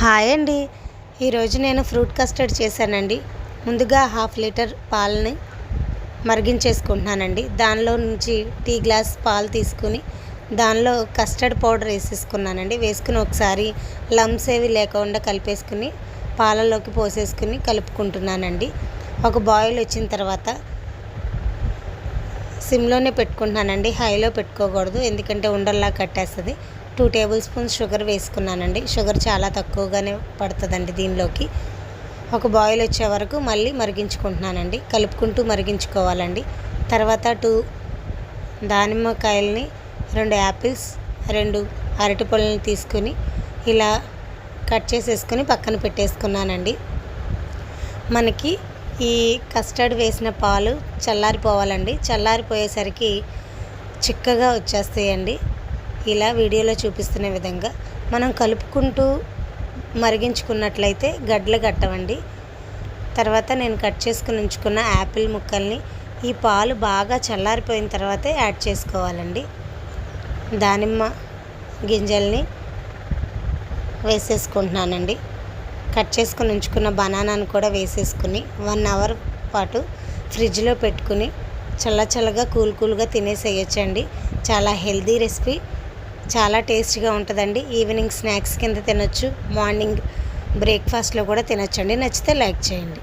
Hi అండి. ఈరోజు నేను ఫ్రూట్ కస్టర్డ్ చేశానండి. ముందుగా హాఫ్ లీటర్ పాలని మరిగించేసుకుంటున్నానండి. దానిలో నుంచి టీ గ్లాస్ పాలు తీసుకుని దానిలో కస్టర్డ్ పౌడర్ వేసేసుకున్నానండి. వేసుకుని ఒకసారి లమ్స్ ఏవి లేకుండా కలిపేసుకుని పాలలోకి పోసేసుకుని కలుపుకుంటున్నానండి. ఒక బాయిల్ వచ్చిన తర్వాత సిమ్లోనే పెట్టుకుంటున్నానండి. హైలో పెట్టుకోకూడదు. ఎందుకంటే ఉండల్లా కట్టేస్తుంది. టూ టేబుల్ స్పూన్స్ షుగర్ వేసుకున్నానండి. షుగర్ చాలా తక్కువగానే పడుతుందండి దీనిలోకి. ఒక బాయిల్ వచ్చే వరకు మళ్ళీ మరిగించుకుంటున్నానండి. కలుపుకుంటూ మరిగించుకోవాలండి. తర్వాత టూ దానిమ్మకాయలని రెండు యాపిల్స్ రెండు అరటిపళ్ళని తీసుకుని ఇలా కట్ చేసేసుకొని పక్కన పెట్టేసుకున్నానండి. మనకి ఈ కస్టర్డ్ వేసిన పాలు చల్లారిపోవాలండి. చల్లారిపోయేసరికి చిక్కగా వచ్చేస్తాయండి. ఇలా వీడియోలో చూపిస్తున్న విధంగా మనం కలుపుకుంటూ మరిగించుకున్నట్లయితే గడ్డలు కట్టవండి. తర్వాత నేను కట్ చేసుకుని ఉంచుకున్న యాపిల్ ముక్కల్ని ఈ పాలు బాగా చల్లారిపోయిన తర్వాతే యాడ్ చేసుకోవాలండి. దానిమ్మ గింజల్ని వేసేసుకుంటున్నానండి. కట్ చేసుకుని ఉంచుకున్న బనానాను కూడా వేసేసుకుని వన్ అవర్ పాటు ఫ్రిడ్జ్లో పెట్టుకుని చల్ల చల్లగా కూల్ కూల్గా తినేసేయచ్చండి. చాలా హెల్దీ రెసిపీ. చాలా టేస్టీగా ఉంటుందండి. ఈవినింగ్ స్నాక్స్ కింద తినొచ్చు. మార్నింగ్ బ్రేక్ఫాస్ట్లో కూడా తినొచ్చండి. నచ్చితే లైక్ చేయండి.